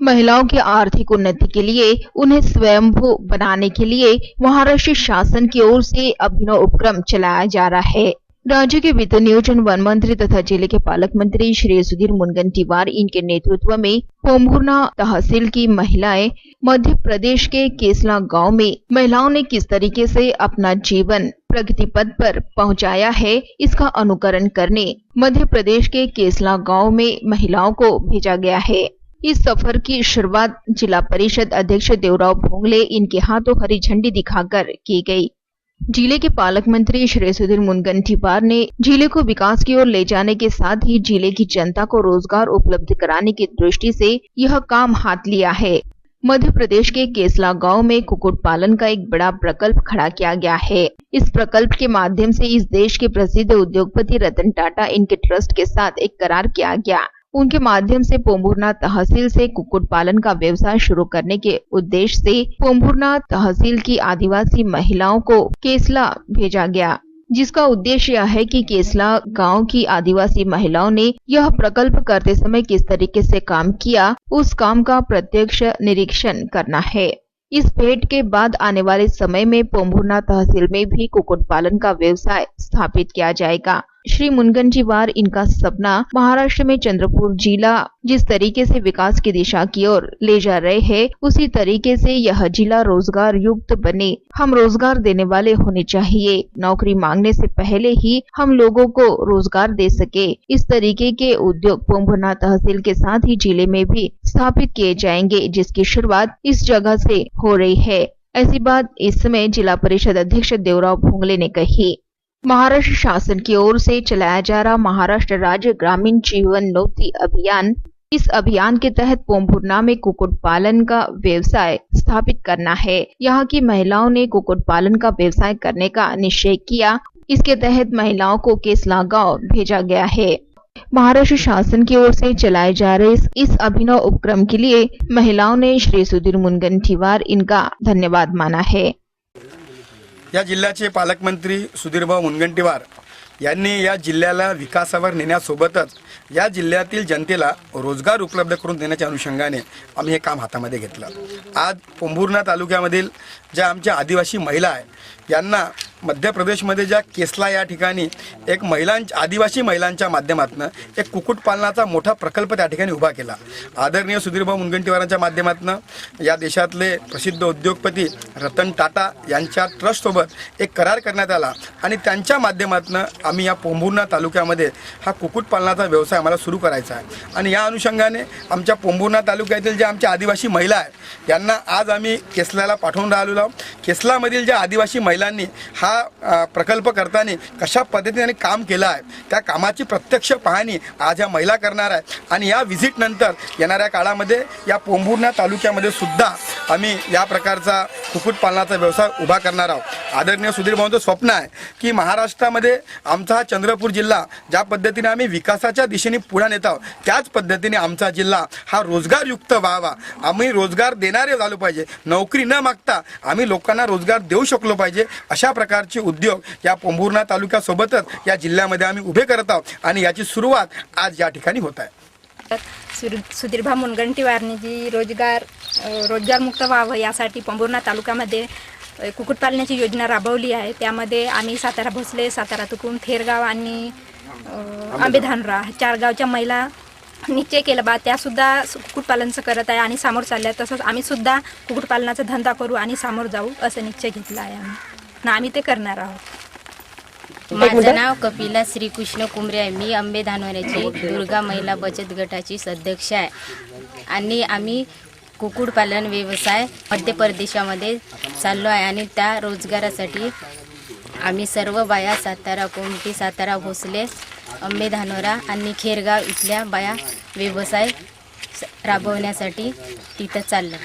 महिलाओं की आर्थिक उन्नति के लिए, उन्हें स्वयंभू बनाने के लिए महाराष्ट्र शासन की ओर से अभिनव उपक्रम चलाया जा रहा है। राज्य के वित्त नियोजन, वन मंत्री तथा ज़िले के पालक मंत्री श्री सुधीर मुनगंटीवार इनके नेतृत्व में पोम्भुरना तहसील की महिलाएँ मध्य प्रदेश के केसला गाँव में महिलाओं ने किस तरीके से अपना जीवन प्रगति पद पर पहुँचाया है, इसका अनुकरण करने मध्य प्रदेश के केसला गाँव में महिलाओं को भेजा गया है। इस सफ़र की शुरुआत जिला परिषद अध्यक्ष देवराव भोंगले इनके हाथों हरी झंडी दिखाकर की गई। ज़िले के पालक मंत्री श्री सुधीर मुनगंटीवार ने ज़िले को विकास की ओर ले जाने के साथ ही ज़िले की जनता को रोज़गार उपलब्ध कराने की दृष्टि से यह काम हाथ लिया है। मध्य प्रदेश के केसला गाँव में कुकुट पालन का एक बड़ा प्रकल्प खड़ा किया गया है। इस प्रकल्प के माध्यम से इस देश के प्रसिद्ध उद्योगपति रतन टाटा इनके ट्रस्ट के साथ एक करार किया गया। उनके माध्यम से पोम्बुरना तहसील से कुक्कुट पालन का व्यवसाय शुरू करने के उद्देश्य से पोम्बुरना तहसील की आदिवासी महिलाओं को केसला भेजा गया, जिसका उद्देश्य यह है कि केसला गाँव की आदिवासी महिलाओं ने यह प्रकल्प करते समय किस तरीके से काम किया, उस काम का प्रत्यक्ष निरीक्षण करना है। इस भेंट के बाद आने वाले समय में पोम्बुरना तहसील में भी कुक्कुट पालन का व्यवसाय स्थापित किया जाएगा। श्री मुनगंजीवार इनका सपना महाराष्ट्र में चंद्रपुर जिला जिस तरीके से विकास की दिशा की ओर ले जा रहे हैं, उसी तरीके से यह जिला रोज़गार युक्त बने, हम रोज़गार देने वाले होने चाहिए। नौकरी मांगने से पहले ही हम लोगों को रोज़गार दे सके। इस तरीके के उद्योग पोम्भना तहसील के साथ ही ज़िले में भी स्थापित किए जाएँगे, जिसकी शुरुआत इस जगह से हो रही है। ऐसी बात इस समय जिला परिषद अध्यक्ष देवराव भोंगले ने कही। महाराष्ट्र शासन की ओर से चलाया जा रहा महाराष्ट्र राज्य ग्रामीण जीवन नोती अभियान। इस अभियान के तहत पोम्भुरना में कुक्कुट पालन का व्यवसाय स्थापित करना है। यहाँ की महिलाओं ने कुक्कुट पालन का व्यवसाय करने का निश्चय किया। इसके तहत महिलाओं को केसला गाँव भेजा गया है। महाराष्ट्र शासन की ओर से चलाए जा रहे इस, अभिनव उपक्रम के लिए महिलाओं ने श्री सुधीर मुनगंटीवार इनका धन्यवाद माना है। या जिल्ह्याचे पालकमंत्री सुधीरभाऊ मुनगंटीवार यांनी या जिल्ह्याला विकासावर नेण्यासोबतच या जिल्ह्यातील जनतेला रोजगार उपलब्ध करून देण्याच्या अनुषंगाने आम्ही हे काम हातामध्ये घेतलं. आज पोंभुर्णा तालुक्यामधील ज्या आमच्या आदिवासी महिला आहे यांना मध्य प्रदेशमध्ये ज्या केसला या ठिकाणी एक महिलांच्या आदिवासी महिलांच्या माध्यमातून एक कुक्कुटपालनाचा मोठा प्रकल्प त्या ठिकाणी उभा केला. आदरणीय सुधीरभाऊ मुनगंटीवारांच्या माध्यमातून या देशातले प्रसिद्ध उद्योगपती रतन टाटा यांच्या ट्रस्टसोबत एक करार करण्यात आला आणि त्यांच्या माध्यमातून आम्ही या पोंभुर्णा तालुक्यामध्ये हा कुक्कुटपालनाचा व्यवसाय आम्हाला सुरू करायचा आहे. आणि या अनुषंगाने आमच्या पोंभुर्णा तालुक्यातील ज्या आमच्या आदिवासी महिला आहेत यांना आज आम्ही केसलाला पाठवून राहिलेलो आहोत. केसलामधील ज्या आदिवासी महिलांनी हा प्रकल्प करताना कशा पद्धतीने काम केलं आहे त्या कामाची प्रत्यक्ष पाहणी आज या महिला करणार आहे आणि या व्हिजिटनंतर येणाऱ्या काळामध्ये या पोंभुर्णा तालुक्यामध्ये सुद्धा आम्ही या प्रकारचा कुक्कुटपालनाचा व्यवसाय उभा करणार आहोत. आदरणीय सुधीर भाऊंचं स्वप्न आहे की महाराष्ट्रामध्ये आमचा हा चंद्रपूर जिल्हा ज्या पद्धतीने आम्ही विकासाच्या दिशेने पुढे नेत आहोत त्याच पद्धतीने आमचा जिल्हा हा रोजगारयुक्त व्हावा. आम्ही रोजगार देणारे झालो पाहिजे. नोकरी न मागता आम्ही लोकांना रोजगार देऊ शकलो पाहिजे अशा प्रकारचे उद्योग या पोंभुर्णा तालुक्यासोबतच या जिल्ह्यामध्ये आम्ही उभे करत आहोत आणि याची सुरुवात आज या ठिकाणी होत आहे. सुधीरभा मुनगंटीवारने जी रोजगार रोजगारमुक्त व्हावं यासाठी पंभुर्णा तालुक्यामध्ये कुक्कुटपालनाची योजना राबवली आहे. त्यामध्ये आम्ही सातारा भोसले सातारा तुकुम थेरगाव आणि आंबेधानरा चार गावच्या महिला निश्चय केलं बा. त्यासुद्धा कुक्कुटपालनचं करत आहे आणि सामोर चालल्या. तसंच आम्ही सुद्धा कुक्कुटपालनाचा धंदा करू आणि सामोर जाऊ असं निश्चय घेतला आहे आम्ही. आणि आम्ही ते करणार आहोत. माझं नाव कपिला श्रीकृष्ण कुंबरे आहे. मी अंबे धानोऱ्याची दुर्गा महिला बचत गटाची सदस्य आहे. आणि आम्ही कुक्कुटपालन व्यवसाय मध्य प्रदेशामध्ये चाललो आहे आणि त्या रोजगारासाठी आम्ही सर्व बाया सातारा कोमटी सातारा भोसले अंबे धानोरा आणि खेरगाव इथल्या बाया व्यवसाय राबवण्यासाठी तिथं चाललं.